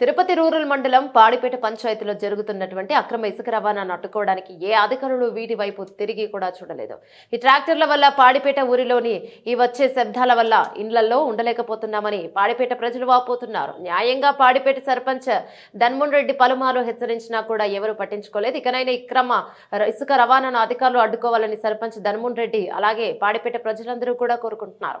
Tirupati rural మండలం పాడిపేట పంచాయతీలో జరుగుతున్నటువంటి అక్రమ ఇసుక రవాణాను అడ్డుకోవడానికి ఏ అధికారులు వీటి వైపు తిరిగి కూడా చూడలేదు. ఈ ట్రాక్టర్ల వల్ల పాడిపేట ఊరిలోని ఈ వచ్చే శబ్దాల వల్ల ఇండ్లలో ఉండలేకపోతున్నామని పాడిపేట ప్రజలు వాపోతున్నారు. న్యాయంగా పాడిపేట సర్పంచ్ ధన్మోహన్ రెడ్డి పలుమార్లు హెచ్చరించినా కూడా ఎవరు పట్టించుకోలేదు. ఇకనైనా ఇక్రమ ఇసుక రవాణాను అధికారులు అడ్డుకోవాలని సర్పంచ్ ధన్మోహన్ రెడ్డి అలాగే పాడిపేట ప్రజలందరూ కూడా కోరుకుంటున్నారు.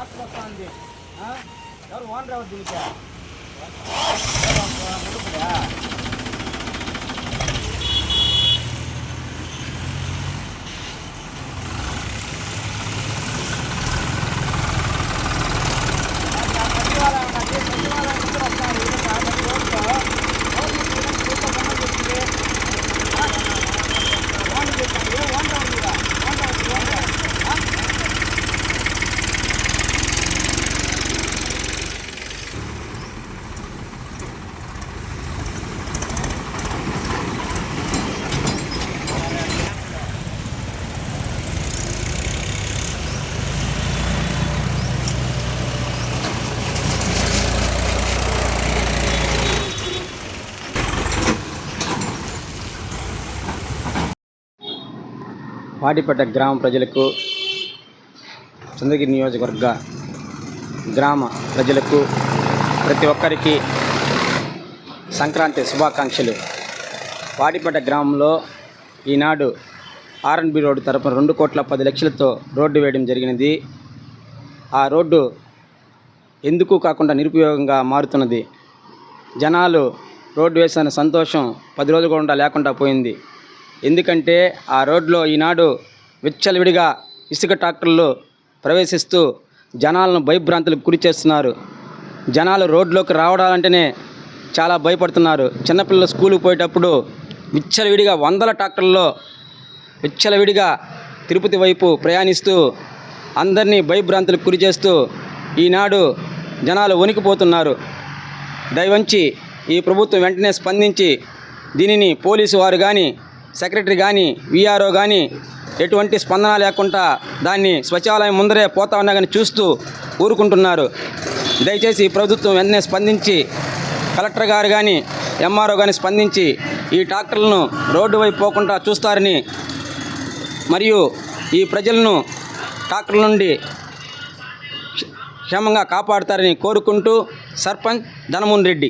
పది సార్లు వస్తుంది ఎవరు ఓనర్ ఎవరు దీనికి వాటిపేట గ్రామ ప్రజలకు చంద్రగిరి నియోజకవర్గ గ్రామ ప్రజలకు ప్రతి ఒక్కరికి సంక్రాంతి శుభాకాంక్షలు. వాటిపేట గ్రామంలో ఈనాడు ఆర్ఎన్బి రోడ్డు తరపున రెండు కోట్ల పది లక్షలతో రోడ్డు వేయడం జరిగినది. ఆ రోడ్డు ఎందుకు కాకుండా నిరుపయోగంగా మారుతున్నది? జనాలు రోడ్డు వేసిన సంతోషం పది రోజులు కూడా లేకుండా పోయింది. ఎందుకంటే ఆ రోడ్లో ఈనాడు విచ్చలవిడిగా ఇసుక ట్రాక్టర్లు ప్రవేశిస్తూ జనాలను భయభ్రాంతులకు గురి చేస్తున్నారు. జనాలు రోడ్లోకి రావడాలంటేనే చాలా భయపడుతున్నారు. చిన్నపిల్లలు స్కూల్కి పోయేటప్పుడు విచ్చలవిడిగా వందల ట్రాక్టర్లలో విచ్చలవిడిగా తిరుపతి వైపు ప్రయాణిస్తూ అందరినీ భయభ్రాంతులకు గురి చేస్తూ ఈనాడు జనాలు వణికిపోతున్నారు. దయవంచి ఈ ప్రభుత్వం వెంటనే స్పందించి దీనిని పోలీసు వారు కానీ సెక్రటరీ కానీ విఆర్ఓ కానీ ఎటువంటి స్పందన లేకుండా దాన్ని స్వచ్ఛాలయం ముందరే పోతా ఉన్నా కానీ చూస్తూ ఊరుకుంటున్నారు. దయచేసి ప్రభుత్వం వెంటనే స్పందించి కలెక్టర్ గారు కానీ ఎంఆర్ఓ కానీ స్పందించి ఈ ట్రాక్టర్లను రోడ్డు వైపు పోకుండా చూస్తారని మరియు ఈ ప్రజలను ట్రాక్టర్ల నుండి క్షేమంగా కాపాడుతారని కోరుకుంటూ సర్పంచ్ ధనమోహన్ రెడ్డి.